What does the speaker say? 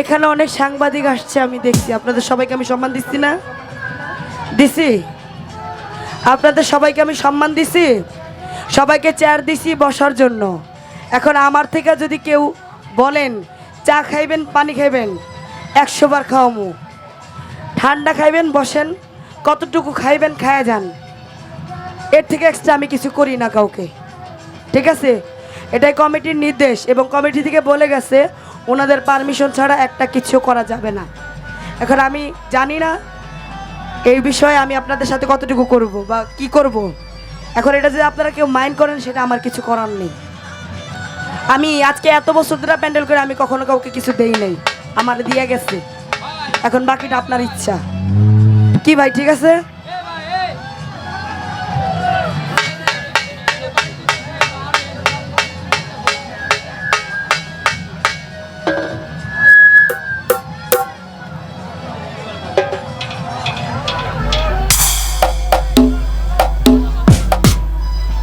এখানে অনেক সাংবাদিক আসছে, আমি দেখছি। আপনাদের সবাইকে আমি সম্মান দিচ্ছি না? দিছি? আপনাদের সবাইকে আমি সম্মান দিছি? সবাইকে চেয়ার দিছি বসার জন্য। এখন আমার থেকে যদি কেউ বলেন, চা খাইবেন, পানি খাইবেন, একশো বার খাওয়ামু। ঠান্ডা খাইবেন, বসেন, কতটুকু খাইবেন, খায়া যান। এর থেকে এক্সট্রা আমি কিছু করি না কাউকে। ঠিক আছে? এটাই কমিটির নির্দেশ এবং কমিটি থেকে বলে গেছে ওনাদের পারমিশন ছাড়া একটা কিছু করা যাবে না। এখন আমি জানি না এই বিষয়ে আমি আপনাদের সাথে কতটুকু করব বা কি করব। এখন এটা যদি আপনারা কেউ মাইন্ড করেন, সেটা আমার কিছু করার নেই। আমি আজকে এত বছর ধরে প্যান্ডেল করে আমি কখনো কাউকে কিছু দেই নাই। আমার দিয়ে গেছে। এখন বাকিটা আপনার ইচ্ছা। কি ভাই, ঠিক আছে?